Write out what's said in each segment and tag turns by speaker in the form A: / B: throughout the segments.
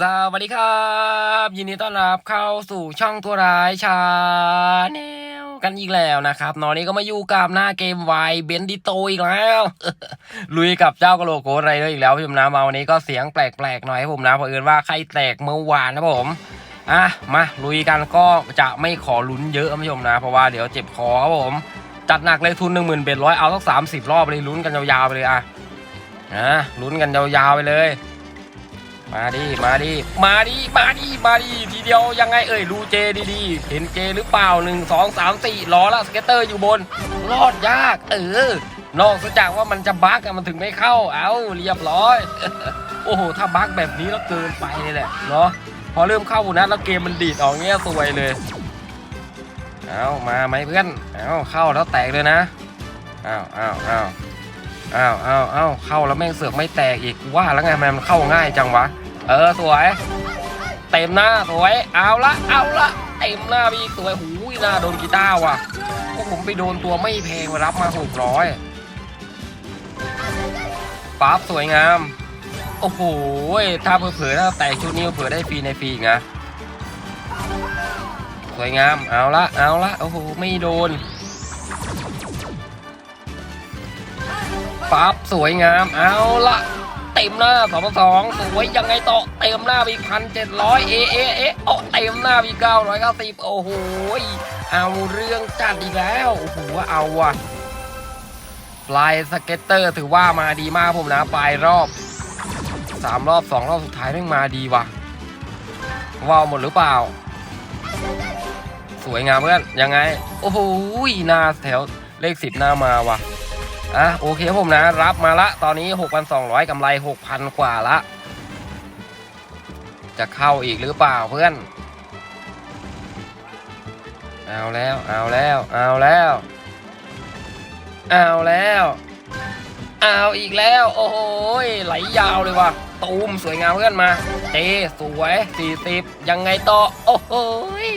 A: สวัสดีครับ ยินดีต้อนรับเข้าสู่ช่องตัวร้ายชาแนลกันอีกแล้วนะครับตอนนี้ก็มาอยู่กับหน้าเกมไวเบนดิโตอีกแล้ว ลุยกับเจ้ากระโหลกโกไรเดอร์อีกแล้วพี่ผมนะมาวันนี้ก็เสียงแปลกๆหน่อยให้ผมนะเพราะเอิญว่าใครแตกเมื่อวานนะผมอะมาลุยกันก็จะไม่ขอลุ้นเยอะนะพี่ชมนะ เพราะว่าเดี๋ยวเจ็บคอครับผม จัดหนักเลยทุนหนึ่งหมื่นเบ็ดร้อยเอาสักสามสิบรอบเลยลุ้นกันยาวๆไปเลยอะอะลุ้นกันยาวๆไปเลย มาดิ มาดิ มาดิ มาดิ มาดิ ทีเดียวยังไงเอ่ยดูเจดีๆ เห็นเจหรือเปล่าหนึ่งสองสามสี่ล้อละสเก็ตเตอร์อยู่บน รอดยาก เออนอกจากว่ามันจะบั๊กอะมันถึงไม่เข้า เอาเรียบร้อย โอ้โห ถ้าบั๊กแบบนี้แล้วเกินไปเลยแหละเนาะ พอเริ่มเข้านะแล้วเกมมันดีดออกเงี้ยสวยเลย เอามาไหมเพื่อน เอาเข้าแล้วแตกเลยนะ เอาเอาเอาเอาเอาเอาเข้าแล้วแม่งเสือกไม่แตกอีกว่าแล้วไงทำไมมันเข้าง่ายจังวะ เออสวย เต็มหน้าสวย เอาละเอาละเต็มหน้าพี่สวยหูยหน้าโดนกีตาร์ว่ะพวกผมไปโดนตัวไม่แพงรับมาหกร้อยปั๊บสวยงาม โอ้โหถ้าเผลอๆถ้าแตกชุดนี้เผลอได้ฟรีในฟรีอีกนะสวยงาม เอาละ เอาละ โอ้โห ไม่โดน ปั๊บ สวยงาม เอาละ ต็มหน้าสองสองสวยยังไงต่อเต็มหน้าอีกพันเจ็ดร้อยเอเอเอโอเต็มหน้าอีกเก้าร้อยเก้าสิบโอ้โหเอาเรื่องจัดอีกแล้วโอ้โหเอาว่ะปลายสเก็ตเตอร์ถือว่ามาดีมากผมนะปลายรอบสามรอบสองรอบสุดท้ายแม่งมาดีว่ะว่าวหมดหรือเปล่า สวยงามเพื่อนยังไง โอ้โหหน้าแถวเลขสิบหน้ามาว่ะ อะโอเคผมนะ รับมาละตอนนี้ 6,200กำไร 6,000 กว่าละ จะเข้าอีกหรือเปล่าเพื่อน เอาแล้ว เอาแล้ว เอาแล้ว เอาแล้ว เอาอีกแล้ว โอ้โหยไหลยาวเลยว่ะตูมสวยงามเพื่อนมาเจสวย40 ยังไงต่อ โอ้โหย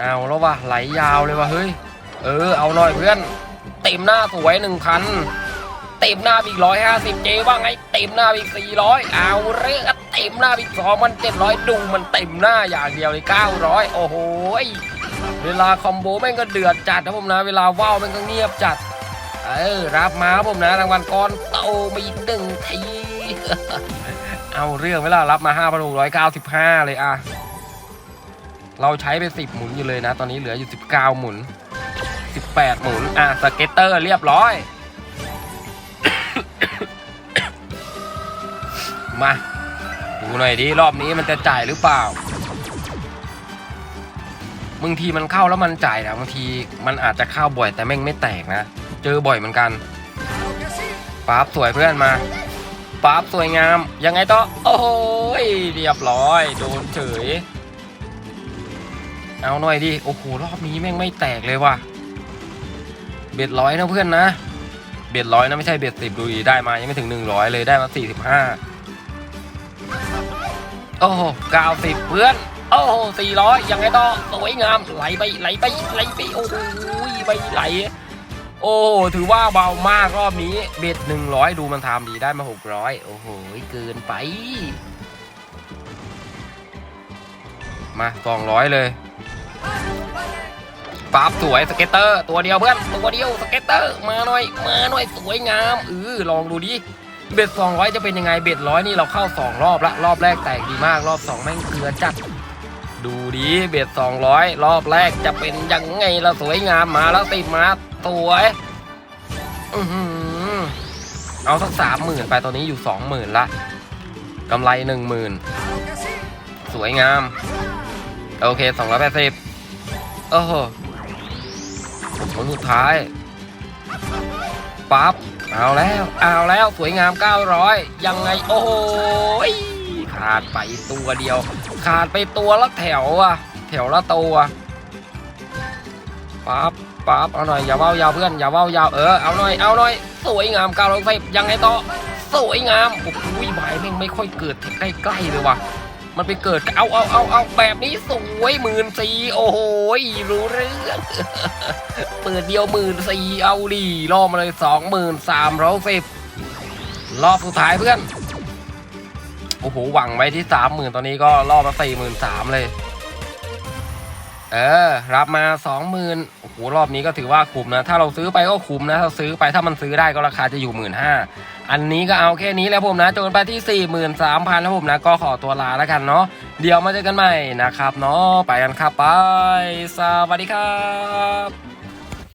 A: เอาแล้วว่ะไหลยาวเลยว่ะเฮ้ย เออเอาหน่อยเพื่อน เต็มหน้าสวยหนึ่งพันเต็มหน้าอีกร้อยห้าสิบเจว่าไงเต็มหน้าอีกสี่ร้อยเอาเรื่องเต็มหน้าอีกสองมันเจ็ดร้อยดูมันเต็มหน้าอย่างเดียวเลยเก้าร้อยโอ้โหเวลาคอมโบแม่งก็เดือดจัดนะผมนะ เวลาว่าวแม่งก็เงียบจัด เออรับมาผมนะรางวัลก้อนโตมาอีกหนึ่งทีเอาเรื่องเวลารับมาห้าพันหกร้อยเก้าสิบห้าเลยอะเราใช้ไปสิบหมุนอยู่เลยนะ ตอนนี้เหลืออยู่สิบเก้าหมุน 18หมุน อะ สเก็ตเตอร์เรียบร้อย มา ดูหน่อยดิ รอบนี้มันจะจ่ายหรือเปล่าบางทีมันเข้าแล้วมันจ่ายนะบางทีมันอาจจะเข้าบ่อยแต่แม่งไม่แตกนะ เจอบ่อยเหมือนกันปั๊บสวยเพื่อนมาปั๊บสวยงาม ยังไงต่อโอ้ยเรียบร้อย โดนเฉย เอาหน่อยดิ โอ้โห รอบนี้แม่งไม่แตกเลยว่ะ เบ็ดร้อยนะเพื่อนนะ เบ็ดร้อยนะไม่ใช่เบ็ดสิบดูดีได้มายังไม่ถึงหนึ่งร้อยเลยได้มาสี่สิบห้าโอ้โหเก้าสิบเพื่อน โอ้โหสี่ร้อยยังไงต่อสวยงามไหลไปไหลไปไหลไปโอ้โหไปไหล โอ้โหถือว่าเบามากรอบนี้ เบ็ดหนึ่งร้อยดูมันทำดีได้มาหกร้อยโอ้โหเกินไป มาสองร้อยเลย ปั๊บสวยสเก็ตเตอร์ตัวเดียวเพื่อนตัวเดียวสเก็ตเตอร์มาหน่อยมาหน่อยสวยงามเออลองดูดิเบ็ดสองร้อยจะเป็นยังไงเบ็ดร้อยนี่เราเข้าสองรอบละรอบแรกแตกดีมากรอบสองแม่งเกลือจัด ดูดิเบ็ดสองร้อยรอบแรกจะเป็นยังไงละสวยงามมาแล้วติดมาสวยอือเอาสักสามหมื่นไปตอนนี้อยู่สองหมื่นละกำไรหนึ่งหมื่นสวยงาม โอเคสองร้อยแปดสิบโอ้โห ผลสุดท้ายปั๊บเอาแล้วเอาแล้วสวยงาม 900 ยังไงโอ้โหยขาดไปตัวเดียว ขาดไปตัวละแถวอะแถวละตัวปั๊บปั๊บเอาหน่อยอย่าเว้ายาวเพื่อนอย่าเว้ายาวเออเอาหน่อยเอาหน่อยสวยงาม910ยังไงต่อสวยงามโอ้โหใบแม่งไม่ค่อยเกิดใกล้ๆเลยว่ะ มันไปเกิดเอาเอาเอาเอาแบบนี้สวยหมื่นสี่โอ้โหรู้เรื่องเปิดเดียวหมื่นสี่เอาดีรอบมาเลยสองหมื่นสามร้อยสิบรอบสุดท้ายเพื่อน โอ้โหหวังไว้ที่สามหมื่นตอนนี้ก็รอบมาสี่หมื่นสามเลย เออ รับมาสองหมื่น โอ้รอบนี้ก็ถือว่าคุ้มนะ ถ้าเราซื้อไปก็คุ้มนะถ้าซื้อไปถ้ามันซื้อได้ก็ราคาจะอยู่หมื่นห้าอันนี้ก็เอาแค่นี้แล้วผมนะจนไปที่สี่หมื่นสามพันแล้วผมนะ ก็ขอตัวลาแล้วกันเนาะเดี๋ยวมาเจอกันใหม่นะครับเนาะไปกันครับไป สวัสดีครับ